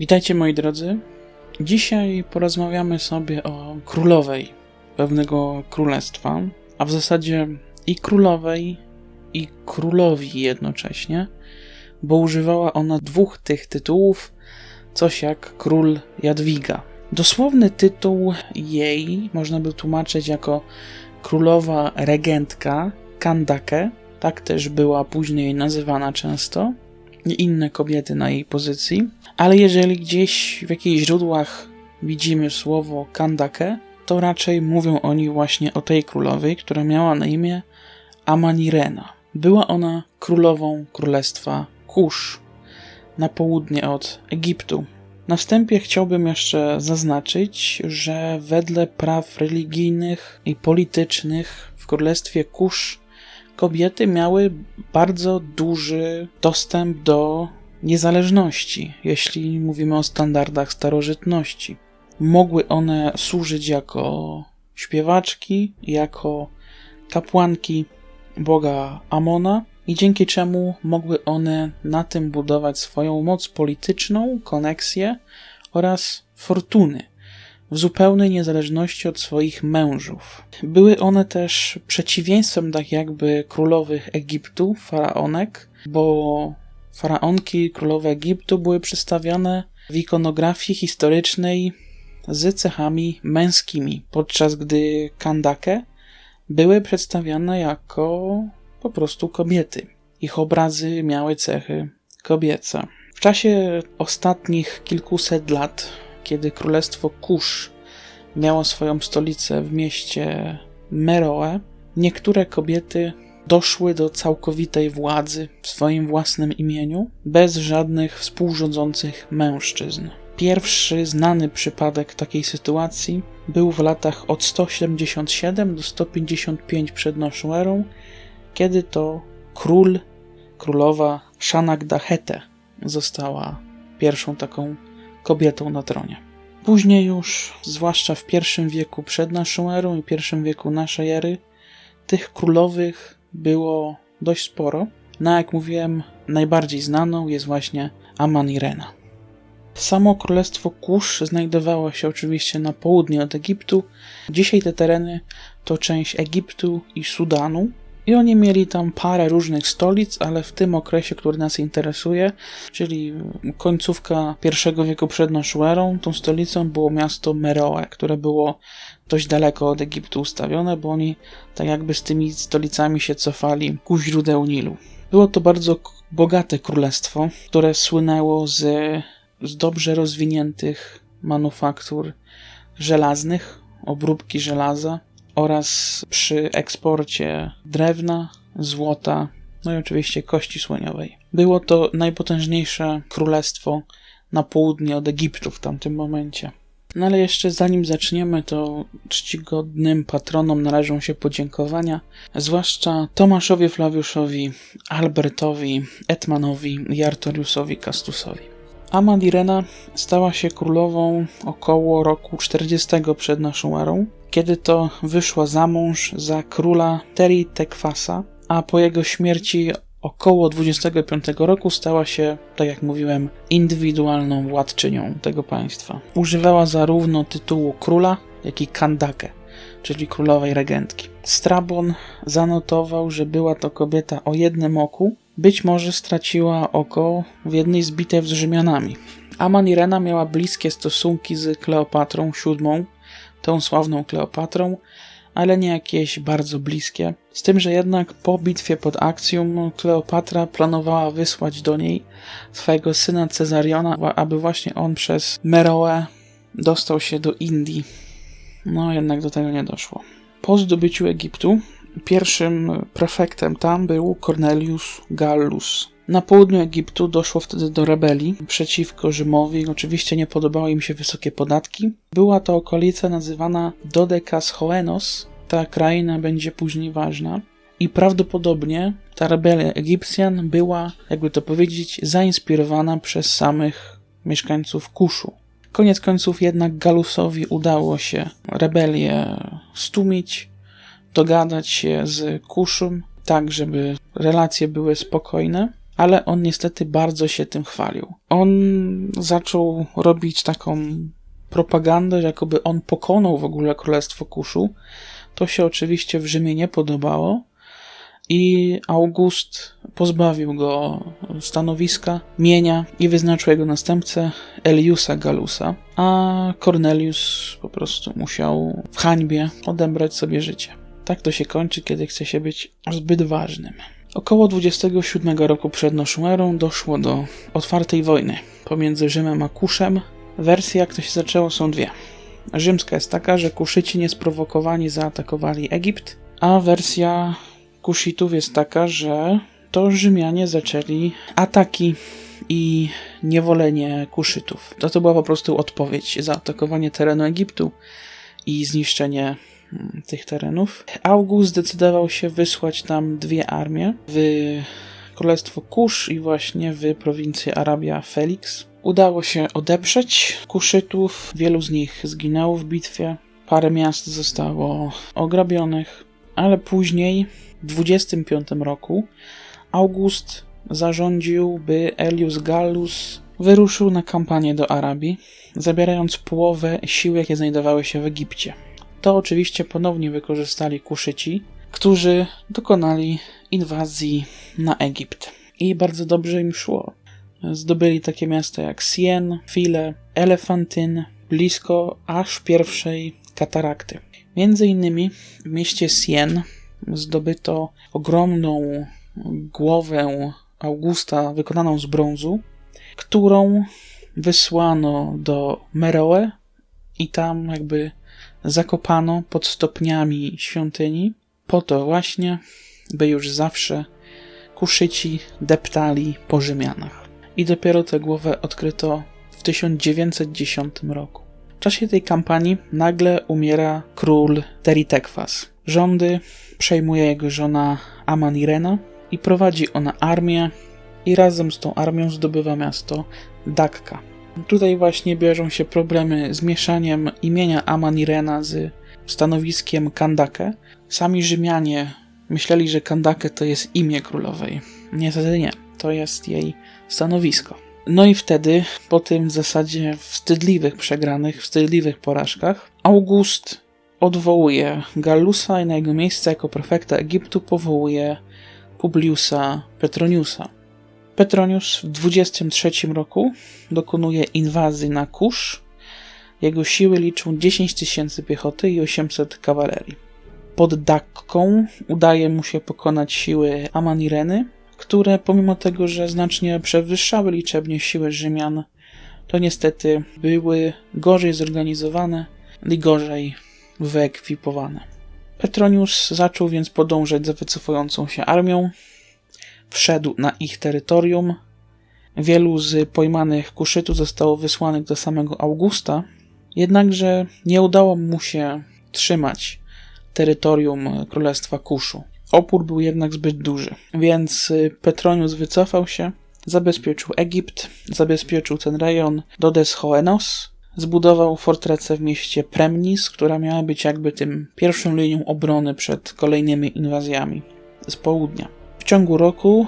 Witajcie moi drodzy. Dzisiaj porozmawiamy sobie o królowej pewnego królestwa, a w zasadzie i królowej, i królowi jednocześnie, bo używała ona dwóch tych tytułów, coś jak król Jadwiga. Dosłowny tytuł jej można by tłumaczyć jako królowa regentka Kandake, tak też była później nazywana często, inne kobiety na jej pozycji, ale jeżeli gdzieś w jakichś źródłach widzimy słowo Kandake, to raczej mówią oni właśnie o tej królowej, która miała na imię Amanirena. Była ona królową królestwa Kusz na południe od Egiptu. Na wstępie chciałbym jeszcze zaznaczyć, że wedle praw religijnych i politycznych w królestwie Kusz kobiety miały bardzo duży dostęp do niezależności, jeśli mówimy o standardach starożytności. Mogły one służyć jako śpiewaczki, jako kapłanki boga Amona, i dzięki czemu mogły one na tym budować swoją moc polityczną, koneksję oraz fortuny w zupełnej niezależności od swoich mężów. Były one też przeciwieństwem tak jakby królowych Egiptu, faraonek, bo faraonki królowe Egiptu były przedstawiane w ikonografii historycznej z cechami męskimi, podczas gdy Kandake były przedstawiane jako po prostu kobiety. Ich obrazy miały cechy kobiece. W czasie ostatnich kilkuset lat kiedy królestwo Kusz miało swoją stolicę w mieście Meroe, niektóre kobiety doszły do całkowitej władzy w swoim własnym imieniu, bez żadnych współrządzących mężczyzn. Pierwszy znany przypadek takiej sytuacji był w latach od 177 do 155 przed naszą erą, kiedy to król, królowa Shanagdahete została pierwszą taką kobietą na tronie. Później już, zwłaszcza w I wieku przed naszą erą i I wieku naszej ery, tych królowych było dość sporo. No jak mówiłem, najbardziej znaną jest właśnie Amanirena. Samo królestwo Kusz znajdowało się oczywiście na południe od Egiptu. Dzisiaj te tereny to część Egiptu i Sudanu, i oni mieli tam parę różnych stolic, ale w tym okresie, który nas interesuje, czyli końcówka I wieku przed naszą erą, tą stolicą było miasto Meroe, które było dość daleko od Egiptu ustawione, bo oni tak jakby z tymi stolicami się cofali ku źródeł Nilu. Było to bardzo bogate królestwo, które słynęło z, z dobrze rozwiniętych manufaktur żelaznych, obróbki żelaza, oraz przy eksporcie drewna, złota, no i oczywiście kości słoniowej. Było to najpotężniejsze królestwo na południe od Egiptu w tamtym momencie. No ale jeszcze zanim zaczniemy, to czcigodnym patronom należą się podziękowania, zwłaszcza Tomaszowi Flawiuszowi, Albertowi, Etmanowi i Artoriusowi Kastusowi. Amalirena stała się królową około roku 40 przed naszą erą, kiedy to wyszła za mąż za króla Teri Tekwasa, a po jego śmierci około 25 roku stała się, tak jak mówiłem, indywidualną władczynią tego państwa. Używała zarówno tytułu króla, jak i kandake, czyli królowej regentki. Strabon zanotował, że była to kobieta o jednym oku, być może straciła oko w jednej z bitew z Rzymianami. Aman Irena miała bliskie stosunki z Kleopatrą VII, tą sławną Kleopatrą, ale nie jakieś bardzo bliskie. Z tym, że jednak po bitwie pod Akcjum Kleopatra planowała wysłać do niej swojego syna Cezariona, aby właśnie on przez Meroe dostał się do Indii. No jednak do tego nie doszło. Po zdobyciu Egiptu pierwszym prefektem tam był Cornelius Gallus. Na południu Egiptu doszło wtedy do rebelii przeciwko Rzymowi. Oczywiście nie podobały im się wysokie podatki. Była to okolica nazywana Dodekas Hoenos. Ta kraina będzie później ważna. I prawdopodobnie ta rebelia Egipcjan była, jakby to powiedzieć, zainspirowana przez samych mieszkańców Kuszu. Koniec końców jednak Galusowi udało się rebelię stumić, dogadać się z Kuszum, tak żeby relacje były spokojne ale on niestety bardzo się tym chwalił. On zaczął robić taką propagandę, jakoby on pokonał w ogóle Królestwo Kuszu. To się oczywiście w Rzymie nie podobało i August pozbawił go stanowiska, mienia i wyznaczył jego następcę Eliusa Galusa, a Cornelius po prostu musiał w hańbie odebrać sobie życie. Tak to się kończy, kiedy chce się być zbyt ważnym. Około 27 roku przed naszą erą doszło do otwartej wojny pomiędzy Rzymem a Kuszem. Wersje, jak to się zaczęło, są dwie. Rzymska jest taka, że Kuszyci niesprowokowani zaatakowali Egipt, a wersja Kuszitów jest taka, że to Rzymianie zaczęli ataki i niewolenie Kuszytów. To, to była po prostu odpowiedź za atakowanie terenu Egiptu i zniszczenie mm, tych terenów. August zdecydował się wysłać tam dwie armie w Królestwo Kusz i właśnie w prowincję Arabia Felix. Udało się odeprzeć Kuszytów, wielu z nich zginęło w bitwie, parę miast zostało ograbionych, ale później w 25 roku August zarządził, by Elius Gallus wyruszył na kampanię do Arabii, zabierając połowę sił, jakie znajdowały się w Egipcie. To oczywiście ponownie wykorzystali Kuszyci, którzy dokonali inwazji na Egipt. I bardzo dobrze im szło. Zdobyli takie miasta jak Sien, File, Elefantyn, blisko aż pierwszej katarakty. Między innymi w mieście Sien zdobyto ogromną głowę Augusta wykonaną z brązu, którą wysłano do Meroe i tam jakby zakopano pod stopniami świątyni, po to właśnie, by już zawsze kuszyci deptali po Rzymianach. I dopiero tę głowę odkryto w 1910 roku. W czasie tej kampanii nagle umiera król Teritekwas. Rządy przejmuje jego żona Amanirena i prowadzi ona armię i razem z tą armią zdobywa miasto Dakka. Tutaj właśnie bierzą się problemy z mieszaniem imienia Amanirena z stanowiskiem Kandake. Sami Rzymianie myśleli, że Kandake to jest imię królowej. Niestety nie, to jest jej stanowisko. No i wtedy, po tym w zasadzie wstydliwych przegranych, wstydliwych porażkach, August odwołuje Gallusa i na jego miejsce jako prefekta Egiptu powołuje Publiusa Petroniusa. Petronius w 23 roku dokonuje inwazji na Kusz. Jego siły liczą 10 tysięcy piechoty i 800 kawalerii. Pod Dakką udaje mu się pokonać siły Amanireny, które pomimo tego, że znacznie przewyższały liczebnie siły Rzymian, to niestety były gorzej zorganizowane i gorzej wyekwipowane. Petronius zaczął więc podążać za wycofującą się armią, wszedł na ich terytorium. Wielu z pojmanych kuszytów zostało wysłanych do samego Augusta, jednakże nie udało mu się trzymać terytorium Królestwa Kuszu. Opór był jednak zbyt duży, więc Petronius wycofał się, zabezpieczył Egipt, zabezpieczył ten rejon do Deschoenos, zbudował fortecę w mieście Premnis, która miała być jakby tym pierwszą linią obrony przed kolejnymi inwazjami z południa. W ciągu roku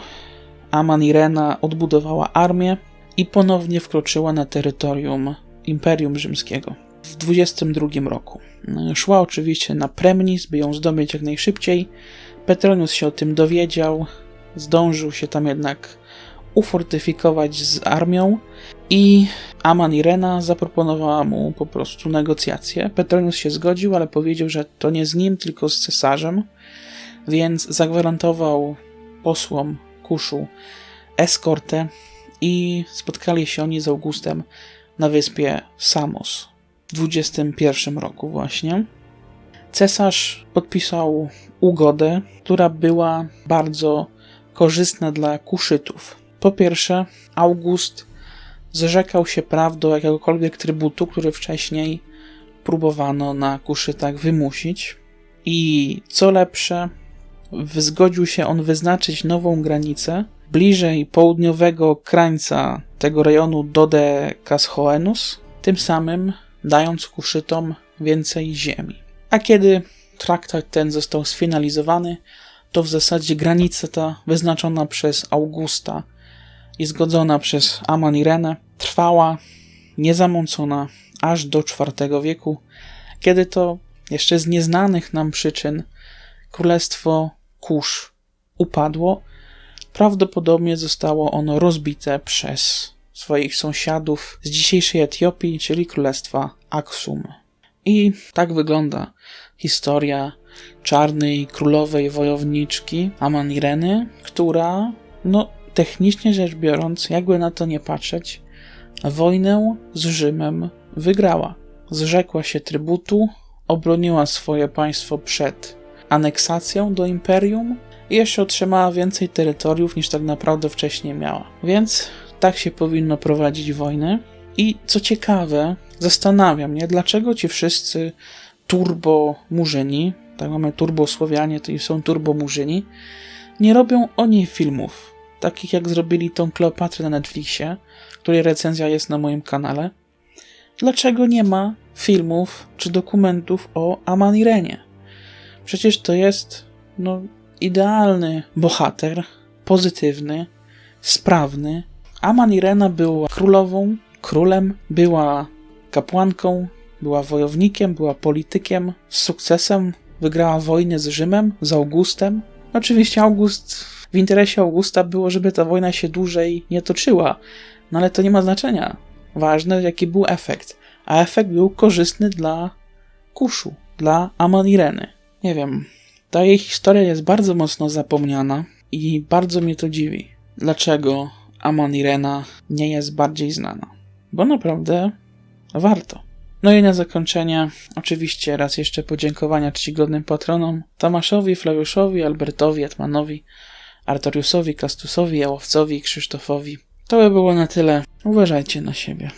Aman Irena odbudowała armię i ponownie wkroczyła na terytorium Imperium Rzymskiego. W 22 roku szła oczywiście na Premnis, by ją zdobyć jak najszybciej. Petronius się o tym dowiedział, zdążył się tam jednak ufortyfikować z armią i Aman Irena zaproponowała mu po prostu negocjacje. Petronius się zgodził, ale powiedział, że to nie z nim, tylko z cesarzem, więc zagwarantował posłom Kuszu eskortę i spotkali się oni z Augustem na wyspie Samos w 21 roku właśnie. Cesarz podpisał ugodę, która była bardzo korzystna dla Kuszytów. Po pierwsze, August zrzekał się praw do jakiegokolwiek trybutu, który wcześniej próbowano na Kuszytach wymusić. I co lepsze, zgodził się on wyznaczyć nową granicę bliżej południowego krańca tego rejonu Dode Cashoenus, tym samym dając Kuszytom więcej ziemi. A kiedy traktat ten został sfinalizowany, to w zasadzie granica ta wyznaczona przez Augusta i zgodzona przez Aman trwała niezamącona aż do IV wieku, kiedy to jeszcze z nieznanych nam przyczyn królestwo Kusz upadło. Prawdopodobnie zostało ono rozbite przez swoich sąsiadów z dzisiejszej Etiopii, czyli królestwa Aksum. I tak wygląda historia czarnej królowej wojowniczki Amanireny, która, no technicznie rzecz biorąc, jakby na to nie patrzeć, wojnę z Rzymem wygrała. Zrzekła się trybutu, obroniła swoje państwo przed aneksacją do imperium i jeszcze otrzymała więcej terytoriów niż tak naprawdę wcześniej miała. Więc tak się powinno prowadzić wojny. I co ciekawe, zastanawia mnie, dlaczego ci wszyscy turbo murzyni, tak mamy turbo Słowianie, to i są turbo murzyni, nie robią o niej filmów, takich jak zrobili tą Kleopatrę na Netflixie, której recenzja jest na moim kanale. Dlaczego nie ma filmów czy dokumentów o Amanirenie? Przecież to jest no, idealny bohater, pozytywny, sprawny. Amanirena była królową, królem, była kapłanką, była wojownikiem, była politykiem z sukcesem, wygrała wojnę z Rzymem, z Augustem. Oczywiście August, w interesie Augusta było, żeby ta wojna się dłużej nie toczyła, no ale to nie ma znaczenia. Ważne, jaki był efekt. A efekt był korzystny dla Kuszu, dla Amanireny. Nie wiem, ta jej historia jest bardzo mocno zapomniana i bardzo mnie to dziwi. Dlaczego Amanirena nie jest bardziej znana? Bo naprawdę warto. No i na zakończenie, oczywiście raz jeszcze podziękowania czcigodnym patronom Tomaszowi, Flawiuszowi, Albertowi, Etmanowi, Artoriusowi, Kastusowi, Jałowcowi i Krzysztofowi. To by było na tyle. Uważajcie na siebie.